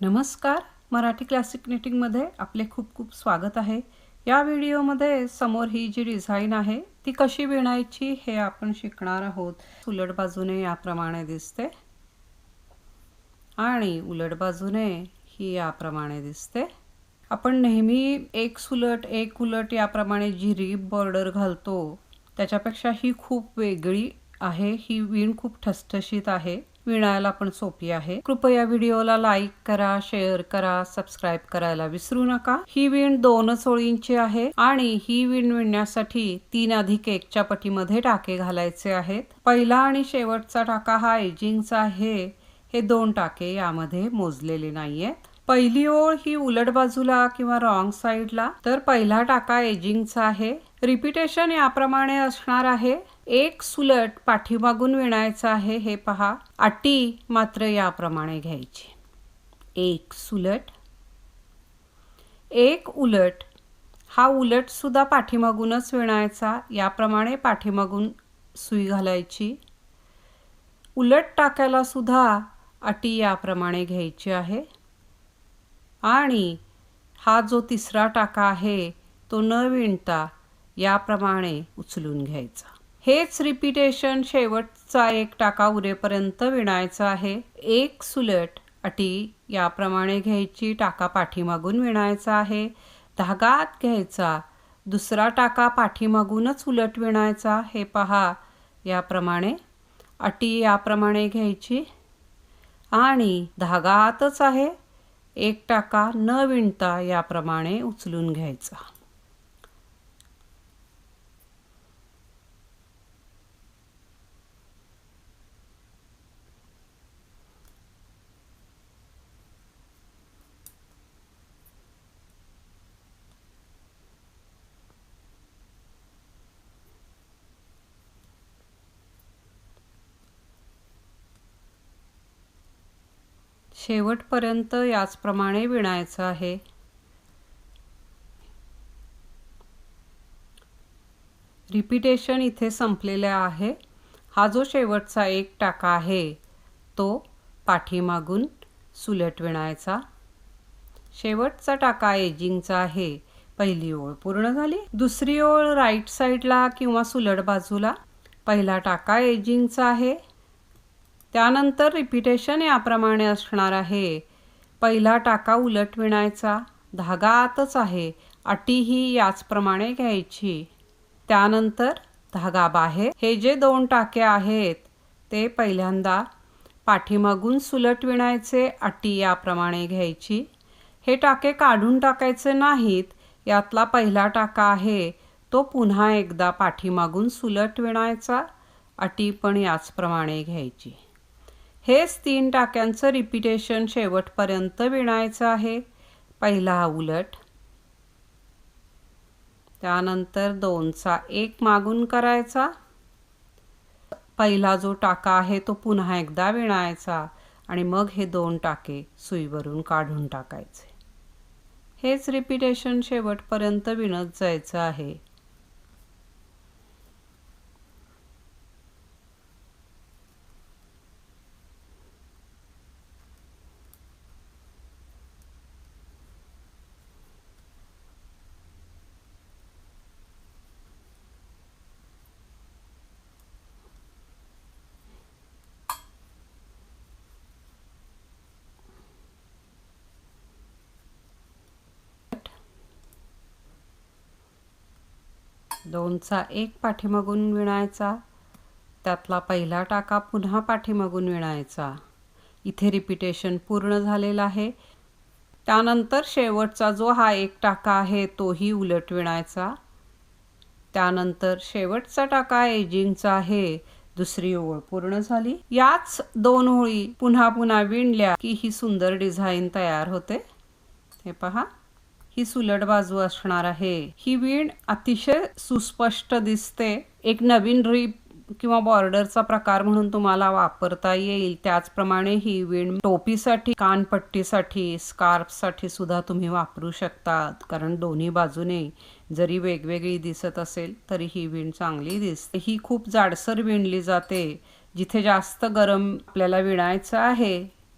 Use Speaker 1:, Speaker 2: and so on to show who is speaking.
Speaker 1: नमस्कार. मराठी क्लासिक निटिंगमध्ये आपले खूप खूप स्वागत आहे. या व्हिडिओमध्ये समोर ही जी डिझाईन आहे ती कशी विणायची हे आपण शिकणार आहोत. उलट बाजूने याप्रमाणे दिसते. आणि उलट बाजूने ही याप्रमाणे दिसते. आपण नेहमी एक सुलट एक उलट याप्रमाणे जी रीप बॉर्डर घालतो त्याच्यापेक्षा ही खूप वेगळी आहे ही विण खूप ठसठशीत आहे. विणायला पण सोपी आहे. कृपया व्हिडिओला लाईक करा शेअर करा सबस्क्राईब करायला विसरू नका. ही विण दोनच ओळींची आहे आणि ही विण विणण्यासाठी तीन अधिक एकच्या पटीमध्ये टाके घालायचे आहेत. पहिला आणि शेवटचा टाका हा एजिंगचा आहे. हे दोन टाके यामध्ये मोजलेले नाहीयेत. पहिली ओळ ही उलट बाजूला किंवा रॉंग साईडला तर पहिला टाका एजिंगचा आहे. रिपिटेशन याप्रमाणे असणार आहे. एक सुलट पाठीमागून विणायचं आहे हे पहा. अटी मात्र याप्रमाणे घ्यायची. एक सुलट. एक उलट. हा उलट सुद्धा पाठीमागूनच विणायचा. याप्रमाणे पाठीमागून सुई घालायची. उलट टाकायला सुद्धा अटी याप्रमाणे घ्यायची आहे. आणि हा जो तिसरा टाका आहे तो न विणता याप्रमाणे उचलून घ्यायचा. हेच रिपिटेशन शेवटचा एक टाका उरेपर्यंत विणायचा आहे. एक सुलट अटी याप्रमाणे घ्यायची टाका पाठीमागून विणायचा आहे. धागात घ्यायचा दुसरा टाका पाठीमागूनच उलट विणायचा. हे पहा याप्रमाणे अटी याप्रमाणे घ्यायची. आणि धागा आतच आहे. एक टाका न विणता याप्रमाणे उचलून घ्यायचा. शेवटपर्यंत याचप्रमाणे विणायचं आहे. रिपिटेशन इथे संपलेले आहे. हा जो शेवटचा एक टाका आहे तो पाठीमागून सुलट विणायचा. शेवटचा टाका एजिंगचा आहे. पहिली ओळ पूर्ण झाली. दुसरी ओळ राईट साईडला किंवा सुलट बाजूला. पहिला टाका एजिंगचा आहे. त्यानंतर रिपिटेशन याप्रमाणे असणार आहे. पहिला टाका उलट विणायचा. धागा आतच आहे. अटी ही याचप्रमाणे घ्यायची. त्यानंतर धागा बाहेर. हे जे दोन टाके आहेत ते पहिल्यांदा पाठीमागून सुलट विणायचे अटी याप्रमाणे घ्यायची. हे टाके काढून टाकायचे नाहीत. यातला पहिला टाका आहे तो पुन्हा एकदा पाठीमागून सुलट विणायचा. अटी पण याचप्रमाणे घ्यायची. हेच तीन टाक्यांचं रिपिटेशन शेवटपर्यंत विणायचं आहे. पहिला हा उलट. त्यानंतर दोनचा एक मागून करायचा. पहिला जो टाका आहे तो पुन्हा एकदा विणायचा आणि मग हे दोन टाके सुईवरून काढून टाकायचे. हेच रिपिटेशन शेवटपर्यंत विणत जायचं आहे. दोनचा एक पाठीमागून विणायचा त्यातला पहिला टाका पुन्हा पाठीमागून विणायचा. इथे रिपिटेशन पूर्ण झालेला आहे. त्यानंतर शेवटचा जो हा एक टाका आहे तोही उलट विणायचा. त्यानंतर शेवटचा टाका एजिंगचा आहे. दुसरी ओळ पूर्ण झाली. याच दोन ओळी पुन्हा पुन्हा विणल्या की ही सुंदर डिझाईन तयार होते. हे पहा. ही सुलट बाजू असणार आहे. ही वीण अतिशय सुस्पष्ट दिसते. एक नवीन रीप किंवा बॉर्डरचा प्रकार म्हणून तुम्हाला वापरता येईल. त्याचप्रमाणे ही विण टोपीसाठी कानपट्टीसाठी स्कार्फसाठी सुद्धा तुम्ही वापरू शकता कारण दोन्ही बाजूने जरी वेगवेगळी दिसत असेल तरी ही विण चांगली दिसते. ही खूप जाडसर विणली जाते. जिथे जास्त गरम आपल्याला विणायचं आहे